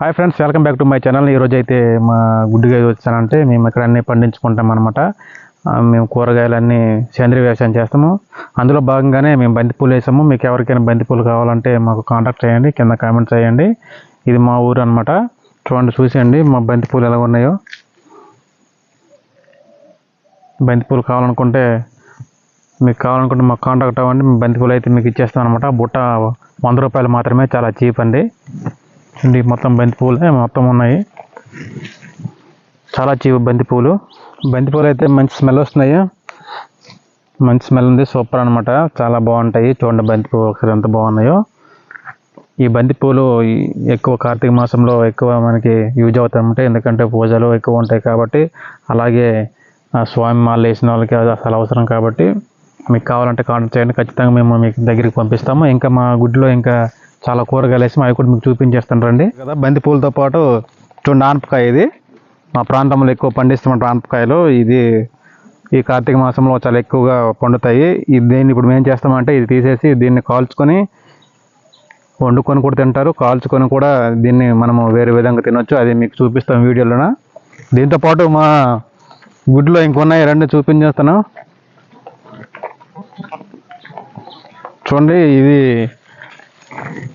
Hi friends welcome back to my channel ఈరోజు అయితే మా గుడ్డుగా వచ్చానంటే మేము ఇక్కడ అన్నీ పండించుకుంటాం అనమాట మేము కూరగాయలన్నీ సేంద్రీయ వ్యవసాయం చేస్తాము. అందులో భాగంగానే మేము బంతిపూలు వేసాము. మీకు ఎవరికైనా బంతిపూలు కావాలంటే మాకు కాంటాక్ట్ చేయండి. కింద కామెంట్ చేయండి. ఇది మా ఊరు అనమాట చూడండి చూసేయండి మా బంతిపూలు ఎలా ఉన్నాయో. బంతిపూలు కావాలనుకుంటే మీకు కావాలనుకుంటే మాకు కాంటాక్ట్ అవ్వండి. మేము బంతిపూలు అయితే మీకు ఇచ్చేస్తాం అనమాట బుట్ట వంద రూపాయలు మాత్రమే చాలా చీప్ అండి. ఇది మొత్తం బంతిపూలే మొత్తం ఉన్నాయి. చాలా చీవ బంతి బంతిపూలు బంతి అయితే మంచి స్మెల్ వస్తున్నాయి. మంచి స్మెల్ ఉంది సూపర్ అనమాట చాలా బాగుంటాయి. చూడండి బంతి పువ్వు ఒకసారి ఎంత బాగున్నాయో. ఈ బంతి పూలు ఎక్కువ కార్తీక మాసంలో ఎక్కువ మనకి యూజ్ అవుతాయి అనమాట ఎందుకంటే పూజలు ఎక్కువ ఉంటాయి కాబట్టి అలాగే స్వామి మాల వేసిన వాళ్ళకి అసలు అవసరం కాబట్టి మీకు కావాలంటే కాంటాక్ట్ చేయండి. ఖచ్చితంగా మేము మీకు దగ్గరికి పంపిస్తాము. ఇంకా మా గుడిలో ఇంకా చాలా కూరగాయలు వేసి అవి కూడా మీకు చూపించేస్తాను రండి. కదా బంతి పూలతో పాటు చూడండి ఆనపకాయ ఇది. మా ప్రాంతంలో ఎక్కువ పండిస్తున్న ఆనపకాయలు. ఇది ఈ కార్తీక మాసంలో చాలా ఎక్కువగా పండుతాయి. ఇది దీన్ని ఇప్పుడు మేము చేస్తామంటే ఇది తీసేసి దీన్ని కాల్చుకొని వండుకొని కూడా తింటారు. కాల్చుకొని కూడా దీన్ని మనము వేరే విధంగా తినొచ్చు. అది మీకు చూపిస్తాం వీడియోలోన. దీంతో పాటు మా గుడ్లో ఇంకొన్నాయి రెండు చూపించేస్తాను. చూడండి ఇది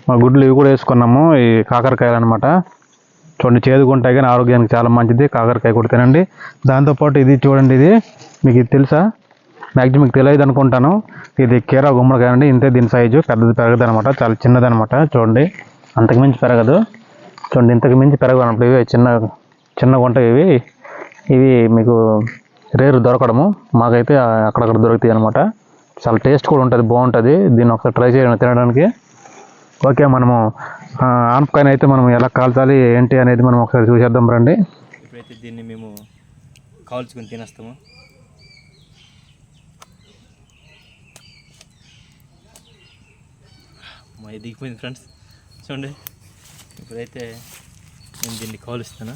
మా గుడ్లు ఇవి కూడా వేసుకున్నాము. ఈ కాకరకాయలు అనమాట చూడండి చేదుకుంటాయి కానీ ఆరోగ్యానికి చాలా మంచిది. కాకరకాయ కూడా తినండి. దాంతోపాటు ఇది చూడండి ఇది మీకు ఇది తెలుసా? మ్యాక్సిమం మీకు తెలియదు అనుకుంటాను. ఇది కీరా గుమ్మడికాయ అండి. ఇంతే దీని సైజు పెద్దది పెరగదు అనమాట చాలా చిన్నది అనమాట చూడండి అంతకు మించి పెరగదు. చూడండి ఇంతకు మించి పెరగదు అనమాట ఇవి చిన్న చిన్నగా ఉంటాయి ఇవి. ఇవి మీకు రేరు దొరకడము. మాకైతే అక్కడక్కడ దొరుకుతాయి అనమాట చాలా టేస్ట్ కూడా ఉంటుంది బాగుంటుంది. దీన్ని ఒకసారి ట్రై చేయండి తినడానికి. ఓకే మనము ఆనపకాయని అయితే మనం ఎలా కాల్చాలి ఏంటి అనేది మనం ఒకసారి చూసేద్దాం రండి. ఇప్పుడైతే దీన్ని మేము కాల్చుకొని తినేస్తాము. మా దిగిపోయింది ఫ్రెండ్స్. చూడండి ఇప్పుడైతే నేను దీన్ని కాలుస్తాను.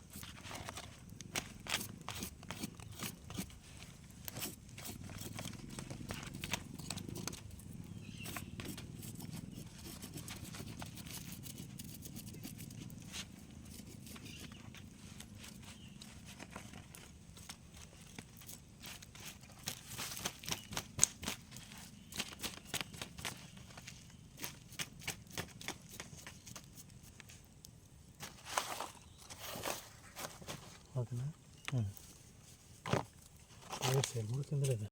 ఏం కాదు ఓకేనా